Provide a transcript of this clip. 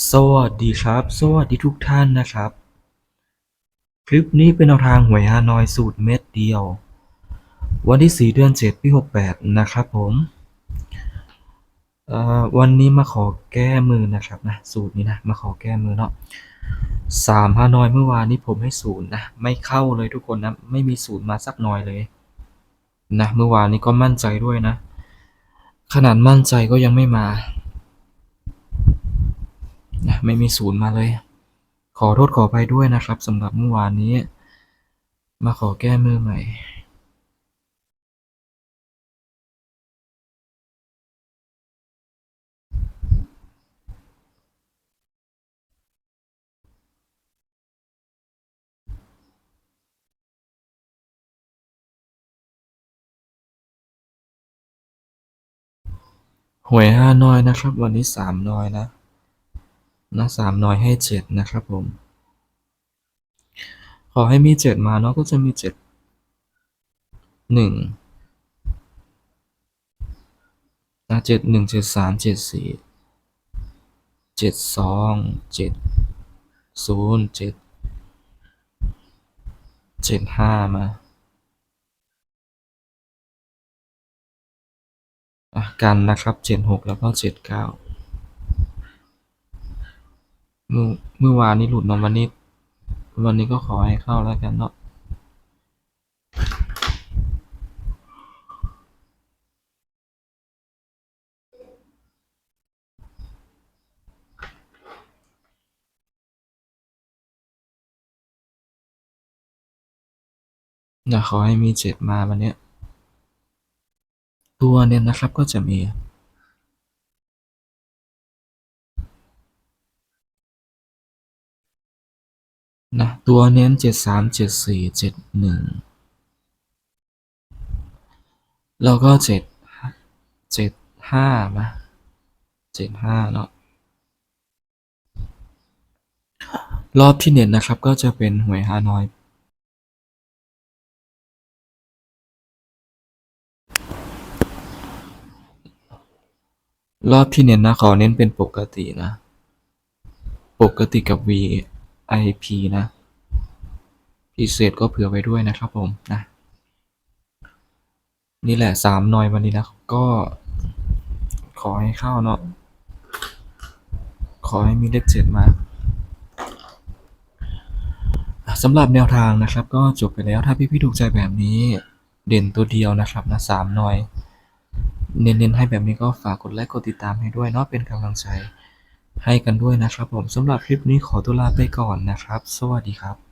สวัสดีครับ สวัสดีทุกท่านนะครับ คลิปนี้เป็นแนวทางหวยฮานอยสูตรเม็ดเดียว วันที่ 4 เดือน 7 ปี 68 นะครับผมวันนี้มาขอแก้มือนะครับนะสูตรนี้นะมาขอแก้มือเนาะสามฮานอยเมื่อวานนี้ผมให้ศูนย์นะไม่เข้าเลยทุกคนนะไม่มีศูนย์มาสักหน่อยเลยนะเมื่อวานนี้ก็มั่นใจด้วยนะ ขนาดมั่นใจก็ยังไม่มา นะไม่มีศูนย์มาเลย ขอโทษขออภัยด้วยนะครับสำหรับเมื่อวานนี้ มาขอแก้มือใหม่หวยห้าน้อยนะครับ วันนี้สามน้อยนะ นะสามน้อยให้เจ็ดนะครับผม ขอให้มีเจ็ดมาเนาะก็จะมีเจ็ดหนึ่งนะเจ็ดหนึ่งเจ็ดสามเจ็ดสี่เจ็ดสองเจ็ดศูนย์เจ็ดเจ็ดห้ามาอะกันนะครับเจ็ดหกแล้วก็เจ็ดเก้า เมื่อเมื่อวานนี้หลุดนาะวันนี้ วันนี้ก็ขอให้เข้าแล้วกันเนาะนะขอให้มีเจ็ดมาวันเนี้ยตัวเนี่ยนะครับก็จะมี นะตัวเน้นเจ็ดสามเจ็ดสี่เจ็ดหนึ่งแล้วก็เจ็ดเจ็ดห้ามาเจ็ดห้าเนาะรอบที่เน้นนะครับก็จะเป็นหวยฮานอยรอบที่เน้นนะขอเน้นเป็นปกตินะ ปกติกับ IP นะพิเศษก็เผื่อไว้ด้วยนะครับผมนะนี่แหละสามหน่อยวันนี้นะก็ขอให้เข้าเนาะขอให้มีเลขเจ็ดมาสำหรับแนวทางนะครับ ก็จบไปแล้วถ้าพี่ๆถูกใจแบบนี้เด่นตัวเดียวนะครับนะสามหน่อย เน้นๆให้แบบนี้ก็ฝากกดไลค์กดติดตามให้ด้วยเนาะเป็นกำลังใจ ให้กันด้วยนะครับผมสำหรับคลิปนี้ขอตัวลาไปก่อนนะครับ สวัสดีครับ